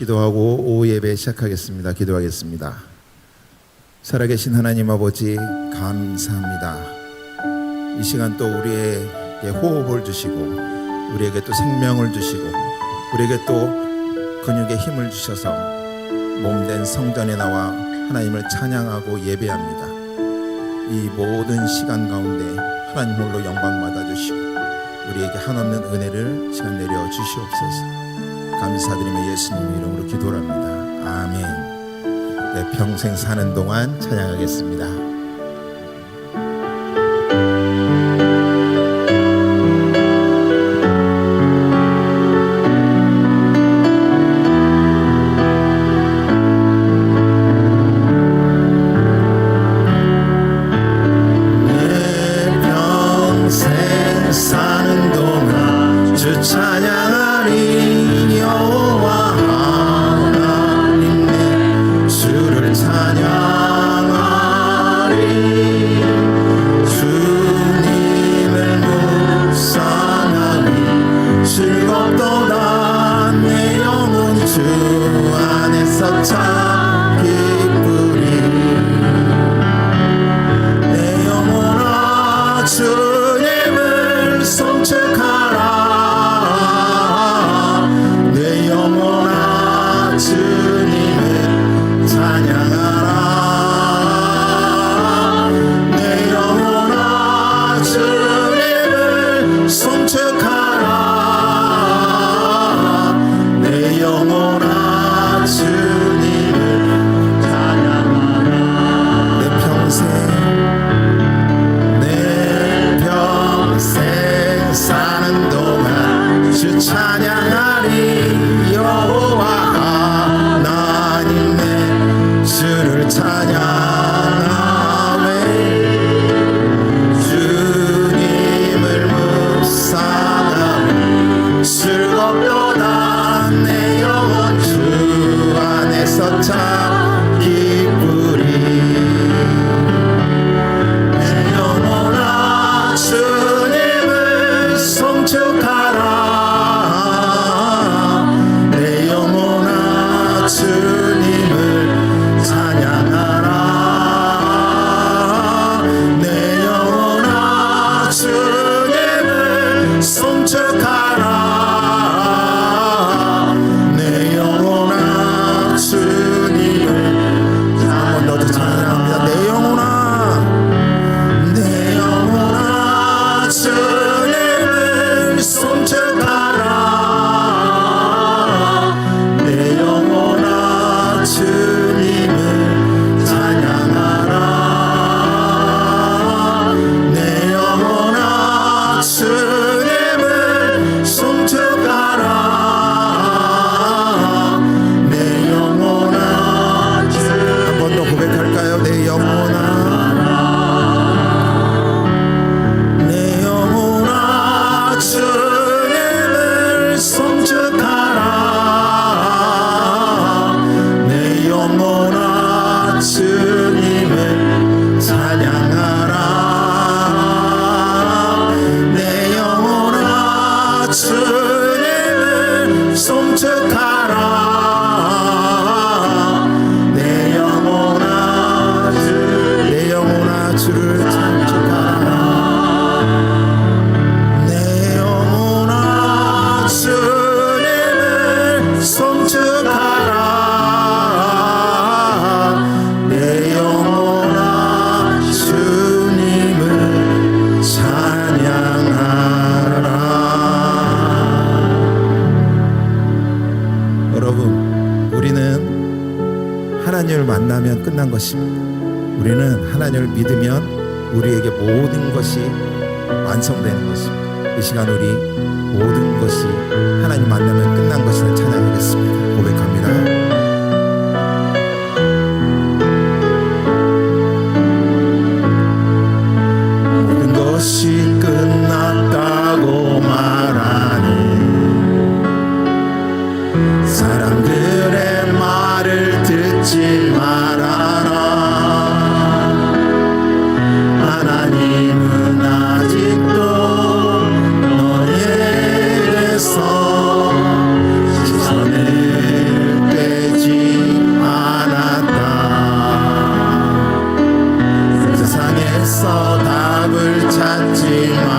기도하고 오후 예배 시작하겠습니다. 기도하겠습니다. 살아계신 하나님 아버지 감사합니다. 이 시간 또 우리에게 호흡을 주시고 우리에게 또 생명을 주시고 우리에게 또 근육에 힘을 주셔서 몸된 성전에 나와 하나님을 찬양하고 예배합니다. 이 모든 시간 가운데 하나님 홀로 영광 받아 주시고 우리에게 한없는 은혜를 시간 내려 주시옵소서. 감사드리며 예수님 이름으로 기도합니다. 아멘. 내 평생 사는 동안 찬양하겠습니다. 내 평생 사는 동안 주 찬양 주님 하나님을 만나면 끝난 것입니다 우리는 하나님을 믿으면 우리에게 모든 것이 완성되는 것입니다. 이 시간 우리 모든 것이 하나님 만나면 끝난 것을 찬양하겠습니다. gravity.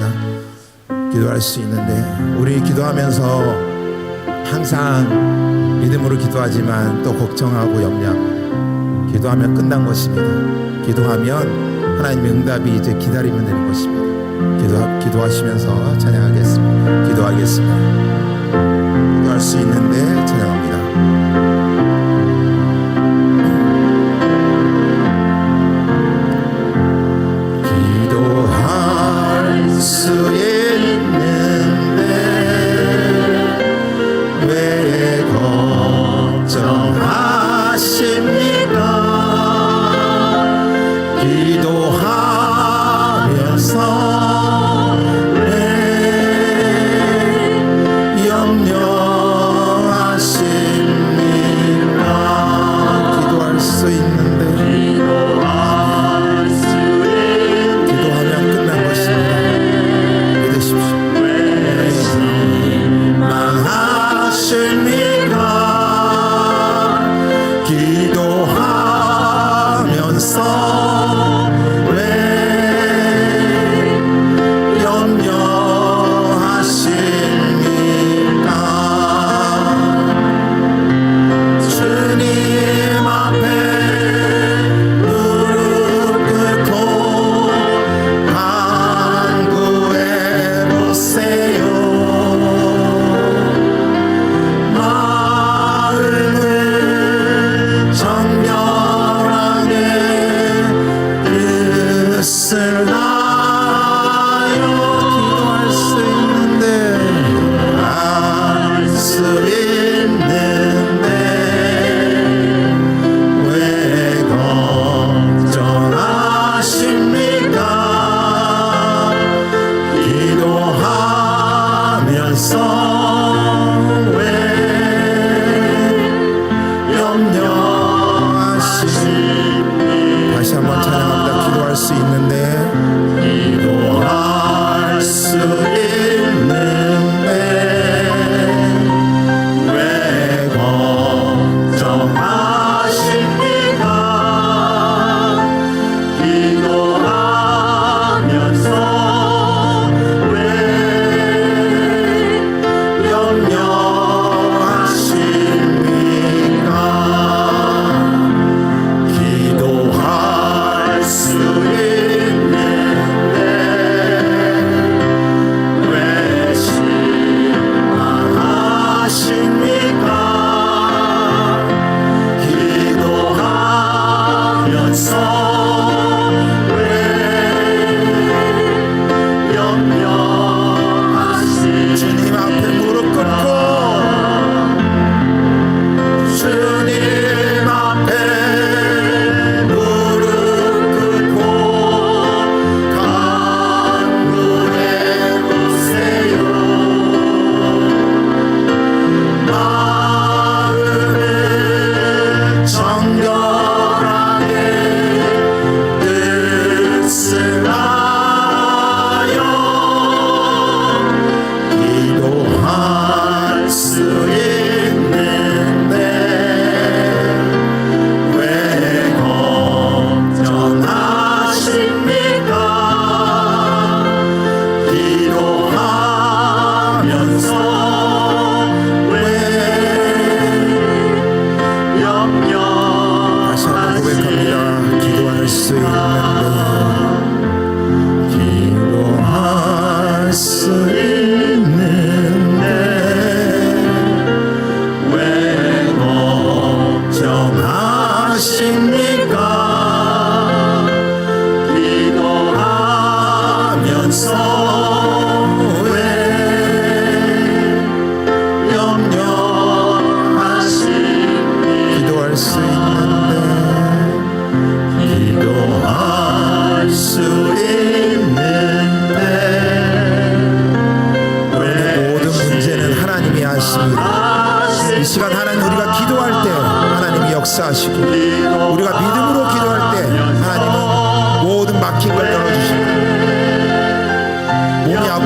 하나 기도할 수 있는데 우리 기도하면서 항상 믿음으로 기도하지만 또 걱정하고 염려 기도하면 끝난 것입니다. 기도하면 하나님의 응답이 이제 기다리면 되는 것입니다. 기도 기도하시면서 찬양하겠습니다. 기도하겠습니다. 기도할 수 있는데 찬양합니다.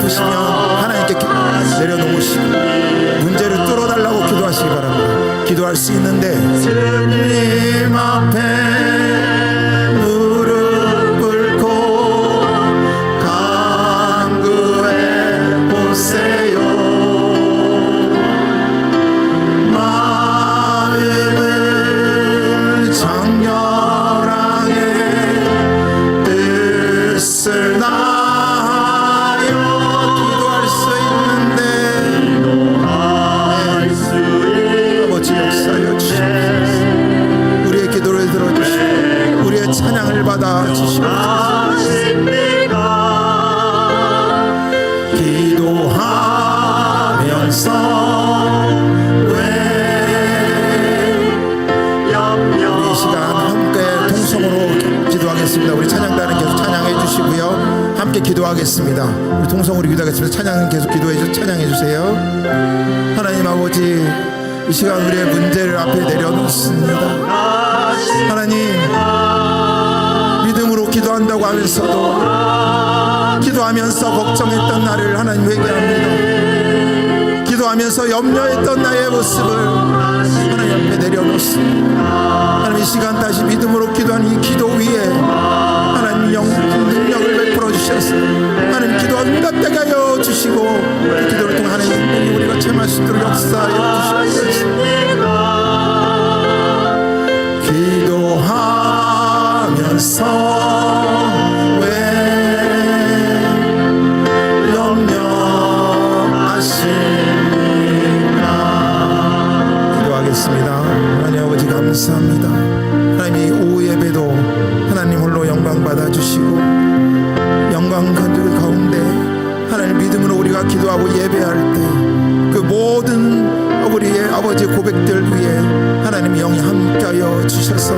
아프시면 하나님께 기- 내려놓으시고 문제를 뚫어달라고 기도하시기 바랍니다. 기도할 수 있는데 함께 기도하겠습니다. 우리 통성으로 기도하겠습니다. 찬양은 계속 기도해 주 찬양해 주세요. 하나님 아버지 이 시간 우리의 문제를 앞에 내려놓습니다. 하나님 믿음으로 기도한다고 하면서도 기도하면서 걱정했던 나를 하나님 회개합니다. 기도하면서 염려했던 나의 모습을 하나님 앞에 내려놓습니다. 하나님 이 시간 다시 믿음으로 기도하는 이 기도 위에 주셔서. 하나님 응답되게 하여 주시고 그 기도를 통해 하나님 우리가 체험할 수 있도록 역사하여 주시옵소서. 기도하면서 감사합니다. 하나님 이 오후 예배도 하나님 홀로 영광 받아주시고 기도하고 예배할 때 그 모든 우리의 아버지 고백들 위에 하나님 영이 함께하여 주셔서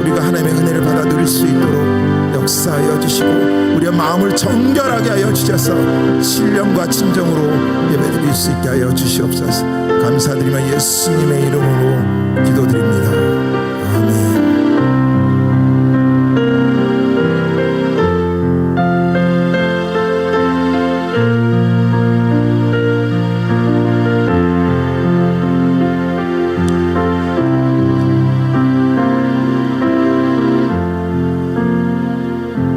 우리가 하나님의 은혜를 받아 누릴 수 있도록 역사하여 주시고 우리의 마음을 정결하게 하여 주셔서 신령과 진정으로 예배드릴 수 있게 하여 주시옵소서. 감사드리며 예수님의 이름으로 기도드립니다